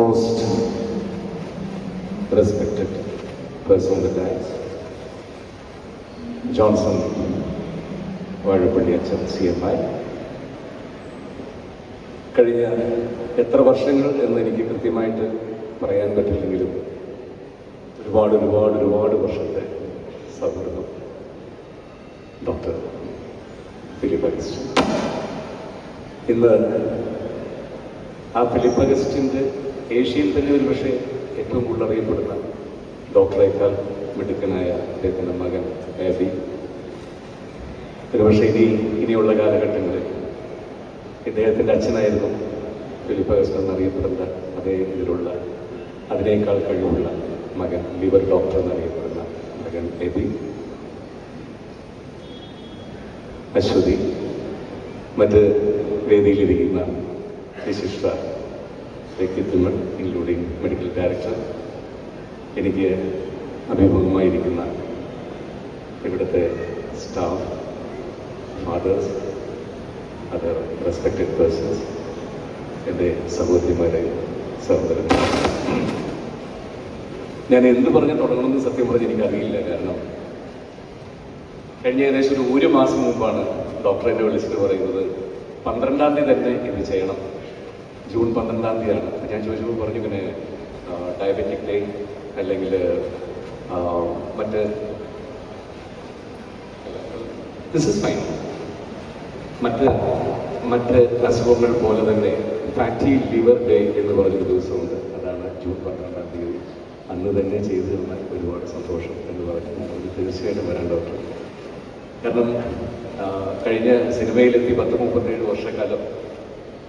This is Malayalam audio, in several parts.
most respected person of the times, Johnson Vazhappally അച്ഛൻ സി എം ഐ കഴിഞ്ഞ എത്ര വർഷങ്ങൾ എന്ന് എനിക്ക് കൃത്യമായിട്ട് പറയാൻ പറ്റില്ലെങ്കിലും ഒരുപാട് ഒരുപാട് ഒരുപാട് വർഷത്തെ സൗഹൃദം ഡോക്ടർ ഫിലിപ്പ് അഗസ്റ്റിൻ. ഇന്ന് ആ ഫിലിപ്പ് അഗസ്റ്റിന്റെ ഏഷ്യയിൽ തന്നെ ഒരു പക്ഷേ ഏറ്റവും കൂടുതൽ അറിയപ്പെടുന്ന ഡോക്ടറേക്കാൾ മിടുക്കനായ അദ്ദേഹത്തിന്റെ മകൻ ആബി ഒരുപക്ഷെ ഇനി ഇനിയുള്ള കാലഘട്ടങ്ങളിൽ ഇദ്ദേഹത്തിന്റെ അച്ഛനായിരുന്നു ഫിലിപ്പ് അഗസ്റ്റിൻ എന്നറിയപ്പെടുന്ന അതേ ഇതിലുള്ള അതിനേക്കാൾ കഴിവുള്ള മകൻ ലിവർ ഡോക്ടർ എന്നറിയപ്പെടുന്ന മകൻ എബി. അശ്വതി മറ്റ് വേദിയിലിരിക്കുന്ന വിശിഷ്ട വ്യക്തിത്വങ്ങൾ ഇൻക്ലൂഡിങ് മെഡിക്കൽ ഡയറക്ടർ എനിക്ക് അഭിമുഖമായിരിക്കുന്ന ഇവിടുത്തെ staff fathers other respected persons എന്റെ സഹോദരിമാരെ സഹോദരന്മാർ ഞാൻ എന്ത് പറഞ്ഞ് തുടങ്ങണമെന്ന് സത്യം പറഞ്ഞ് എനിക്കറിയില്ല കാരണം കഴിഞ്ഞ ഏകദേശം ഒരു ഒരു മാസം മുമ്പാണ് ഡോക്ടർ എന്നെ വിളിച്ചിട്ട് പറയുന്നത് പന്ത്രണ്ടാം തീയതി തന്നെ ഇത് ചെയ്യണം. ജൂൺ പന്ത്രണ്ടാം തീയതിയാണ് അപ്പം ഞാൻ ചോദിച്ചപ്പോൾ പറഞ്ഞു ഇങ്ങനെ ഡയബറ്റിക് ഡേ അല്ലെങ്കിൽ മറ്റ് ദിസ് ഇസ് ഫൈൻ മറ്റ് മറ്റ് അസുഖങ്ങൾ പോലെ തന്നെ ഫാറ്റി ലിവർ ഡേ എന്ന് പറഞ്ഞൊരു ദിവസമുണ്ട്. അതാണ് ജൂൺ പന്ത്രണ്ടാം തീയതി. അന്ന് തന്നെ ചെയ്തു തന്നാൽ ഒരുപാട് സന്തോഷം എന്ന് പറഞ്ഞു. പറഞ്ഞു, തീർച്ചയായിട്ടും വരാൻ ഡോക്ടർ കാരണം കഴിഞ്ഞ സിനിമയിലെത്തി പത്ത് മുപ്പത്തേഴ് വർഷക്കാലം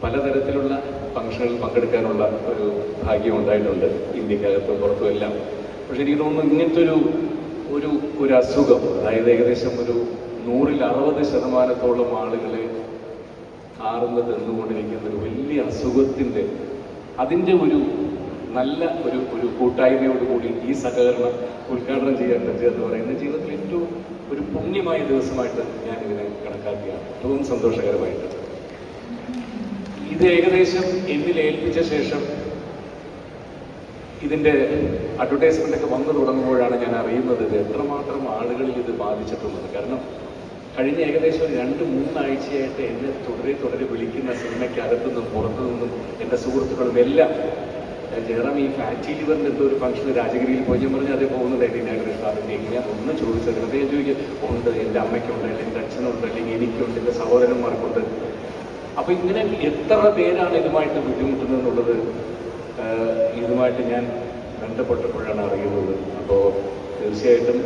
പലതരത്തിലുള്ള ഫംഗ്ഷനുകളിൽ പങ്കെടുക്കാനുള്ള ഒരു ഭാഗ്യം ഉണ്ടായിട്ടുണ്ട് ഇന്ത്യക്കകത്തും പുറത്തും എല്ലാം പക്ഷെ എനിക്ക് തോന്നുന്നു ഇങ്ങനത്തെ ഒരു ഒരു ഒരു അസുഖം അതായത് ഏകദേശം ഒരു നൂറിൽ അറുപത് ശതമാനത്തോളം ആളുകളെ കാർന്ന് തിന്നുകൊണ്ടിരിക്കുന്ന ഒരു വലിയ അസുഖത്തിന്റെ അതിന്റെ ഒരു നല്ല ഒരു ഒരു കൂട്ടായ്മയോട് കൂടി ഈ സഹകരണം ഉദ്ഘാടനം ചെയ്യാൻ പറ്റുക എന്ന് പറയുന്നത് ജീവിതത്തിൽ ഏറ്റവും ഒരു പുണ്യമായ ദിവസമായിട്ട് ഞാൻ ഇതിനെ കണക്കാക്കിയാണ്. ഏറ്റവും സന്തോഷകരമായിട്ട് ഇത് ഏകദേശം എന്നിൽ ഏൽപ്പിച്ച ശേഷം ഇതിന്റെ അഡ്വർടൈസ്മെന്റ് ഒക്കെ വന്നു തുടങ്ങുമ്പോഴാണ് ഞാൻ അറിയുന്നത് ഇത് എത്രമാത്രം ആളുകളിൽ ഇത് ബാധിച്ചിട്ടുള്ളത്. കാരണം കഴിഞ്ഞ ഏകദേശം രണ്ട് മൂന്നാഴ്ചയായിട്ട് എന്നെ തുടരെ തുടരെ വിളിക്കുന്ന സിനിമയ്ക്കകത്തു നിന്നും പുറത്തു നിന്നും എന്റെ സുഹൃത്തുക്കളും എല്ലാം. ജയറാം ഈ ഫാറ്റി ലിവറിന്റെ എന്തോ ഒരു ഫംഗ്ഷൻ രാജഗിരിയിൽ പോയി. ഞാൻ പറഞ്ഞു അതേ പോകുന്നത് ഇനാഗ്രേഷൻ അതിന്റെ ഞാൻ ഒന്ന് ചോദിച്ചത് ഞാൻ ചോദിക്കുക ഉണ്ട് എന്റെ അമ്മയ്ക്കുണ്ട് അല്ലെങ്കിൽ എന്റെ അച്ഛനുണ്ട് അല്ലെങ്കിൽ എനിക്കുണ്ട് എന്റെ സഹോദരന്മാർക്കുണ്ട്. അപ്പൊ ഇങ്ങനെ എത്ര പേരാണ് ഇതുമായിട്ട് ബുദ്ധിമുട്ടുന്നത് എന്നുള്ളത് ഇതുമായിട്ട് ഞാൻ ബന്ധപ്പെട്ടപ്പോഴാണ് അറിയുന്നത്. അപ്പോൾ തീർച്ചയായിട്ടും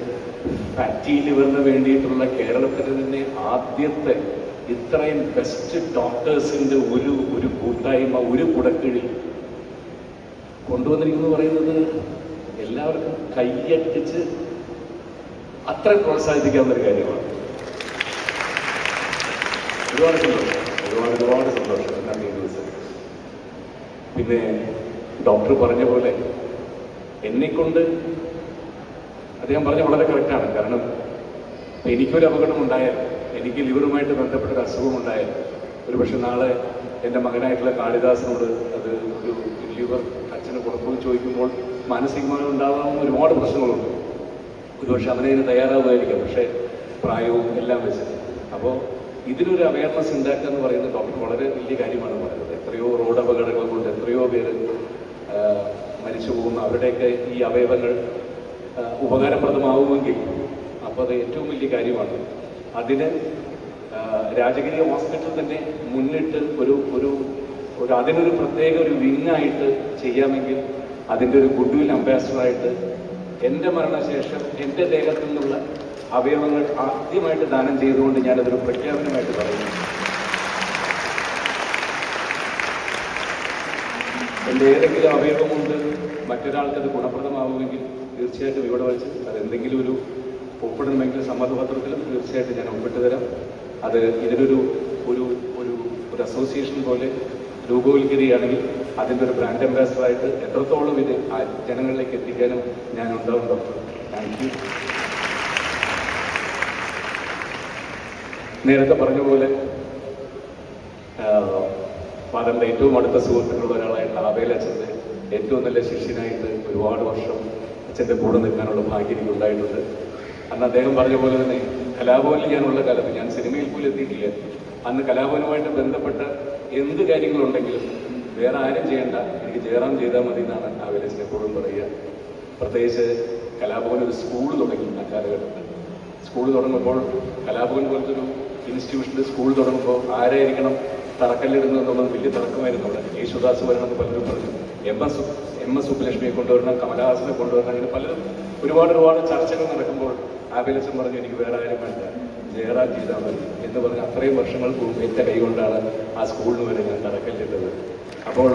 ഫാറ്റി ലിവറിന് വേണ്ടിയിട്ടുള്ള കേരളത്തിൽ തന്നെ ആദ്യത്തെ ഇത്രയും ബെസ്റ്റ് ഡോക്ടേഴ്സിന്റെ ഒരു ഒരു കൂട്ടായ്മ ഒരു കുടക്കീഴിൽ കൊണ്ടുവന്നിരിക്കുന്നു പറയുന്നത് എല്ലാവർക്കും കൈയട്ടിച്ച് അത്ര പ്രോത്സാഹിപ്പിക്കാവുന്ന ഒരു കാര്യമാണ്. ഒരുപാട് ഒരുപാട് ഒരുപാട് സന്തോഷം എല്ലാം ഈ ദിവസം. പിന്നെ ഡോക്ടർ പറഞ്ഞ പോലെ എന്നെക്കൊണ്ട് അദ്ദേഹം പറഞ്ഞ വളരെ കറക്റ്റാണ് കാരണം എനിക്കൊരു അപകടം ഉണ്ടായാൽ എനിക്ക് ലിവറുമായിട്ട് ബന്ധപ്പെട്ട ഒരു അസുഖം ഉണ്ടായാൽ ഒരു പക്ഷെ നാളെ എന്റെ മകനായിട്ടുള്ള കാളിദാസിനോട് അത് ഒരു ലിവർ അച്ഛന് പുറത്തുപോയി ചോദിക്കുമ്പോൾ മാനസികമായി ഉണ്ടാകാവുന്ന ഒരുപാട് പ്രശ്നങ്ങളുണ്ട്. ഒരുപക്ഷെ അവനതിന് തയ്യാറാവുമായിരിക്കാം. പക്ഷേ പ്രായവും എല്ലാം വെച്ച്. അപ്പോൾ ഇതിനൊരു അവയർനെസ് ഉണ്ടാക്കുക എന്ന് പറയുന്ന ടോപ്പിക് വളരെ വലിയ കാര്യമാണ് പറയുന്നത് എത്രയോ റോഡ് അപകടങ്ങൾ കൊണ്ട് എത്രയോ പേര് മരിച്ചു പോകുന്ന. അവരുടെയൊക്കെ ഈ അവയവങ്ങൾ ഉപകാരപ്രദമാവുമെങ്കിൽ അപ്പോൾ അത് ഏറ്റവും വലിയ കാര്യമാണ്. അതിന് രാജകീയ ഹോസ്പിറ്റൽ തന്നെ മുന്നിട്ട് ഒരു ഒരു ഒരു അതിനൊരു പ്രത്യേക ഒരു വിങ്ങായിട്ട് ചെയ്യാമെങ്കിൽ അതിന്റെ ഒരു ഗുഡ് വിൽ അംബാസഡറായിട്ട് എന്റെ മരണശേഷം എന്റെ ദേഹത്തു നിന്നുള്ള അവയവങ്ങൾ ആദ്യമായിട്ട് ദാനം ചെയ്തുകൊണ്ട് ഞാനതൊരു പ്രഖ്യാപനമായിട്ട് പറയുന്നു. എന്റെ ഏതെങ്കിലും അവയവമുണ്ട് മറ്റൊരാൾക്ക് അത് ഗുണപ്രദമാവുമെങ്കിൽ തീർച്ചയായിട്ടും ഇവിടെ വെച്ച് അത് എന്തെങ്കിലും ഒരു ഒപ്പിടണമെങ്കിൽ സമ്മതപത്രത്തിലും തീർച്ചയായിട്ടും ഞാൻ ഒപ്പിട്ട് തരാം. അത് ഇതിനൊരു ഒരു ഒരു ഒരു അസോസിയേഷൻ പോലെ രൂപവൽക്കരിക്കുകയാണെങ്കിൽ അതിന്റെ ഒരു ബ്രാൻഡ് അംബാസഡറായിട്ട് എത്രത്തോളം ഇത് ജനങ്ങളിലേക്ക് എത്തിക്കാനും ഞാൻ ഉണ്ടാവും ഡോക്ടർ താങ്ക് യു നേരത്തെ പറഞ്ഞ പോലെ ഫാദറിന്റെ ഏറ്റവും അടുത്ത സുഹൃത്തുക്കളുള്ള ഒരാളായിട്ടുള്ള അബേൽ അച്ഛന്റെ ഏറ്റവും നല്ല ശിഷ്യനായിട്ട് ഒരുപാട് വർഷം അച്ഛന്റെ കൂടെ നിൽക്കാനുള്ള ഭാഗ്യം എനിക്ക് ഉണ്ടായിട്ടുണ്ട് അന്ന് അദ്ദേഹം പറഞ്ഞ പോലെ തന്നെ കലാഭവനിൽ ഞാനുള്ള കാലത്ത് ഞാൻ സിനിമയിൽ പോലും എത്തിയിട്ടില്ല. അന്ന് കലാഭവനുമായിട്ട് ബന്ധപ്പെട്ട എന്ത് കാര്യങ്ങളുണ്ടെങ്കിലും വേറെ ആരും ചെയ്യേണ്ട എനിക്ക് ജയറാം ചെയ്താൽ മതി എന്നാണ് ആ വിലസിനെ പറയുക. പ്രത്യേകിച്ച് കലാഭവൻ ഒരു സ്കൂൾ തുടങ്ങി ആ കാലഘട്ടത്തിൽ. സ്കൂൾ തുടങ്ങുമ്പോൾ കലാഭവൻ പോലത്തെ ഒരു ഇൻസ്റ്റിറ്റ്യൂഷനിൽ സ്കൂൾ തുടങ്ങുമ്പോൾ ആരായിരിക്കണം തറക്കല്ലിടുന്നത് എന്നുള്ളത് വലിയ തർക്കമായിരുന്നു അവിടെ. യേശുദാസ് വരണമെന്ന് പലരും പറഞ്ഞു. എം എസ് എം എസ് സുബ്ബലക്ഷ്മിയെ കൊണ്ടുവരണം കമലഹാസനെ കൊണ്ടുവരണം അങ്ങനെ പലരും ഒരുപാട് ഒരുപാട് ചർച്ചകൾ നടക്കുമ്പോൾ ആബിലച്ചൻ പറഞ്ഞു എനിക്ക് വേറെ ആരും വേണ്ട. ജയറാം ചെയ്താൽ മതി. എന്ന് പറഞ്ഞ് അത്രയും വർഷങ്ങൾ മുമ്പ് എന്റെ കൈകൊണ്ടാണ് ആ സ്കൂളിന് വരെ ഞാൻ തറക്കല്ലിട്ടത്. അപ്പോൾ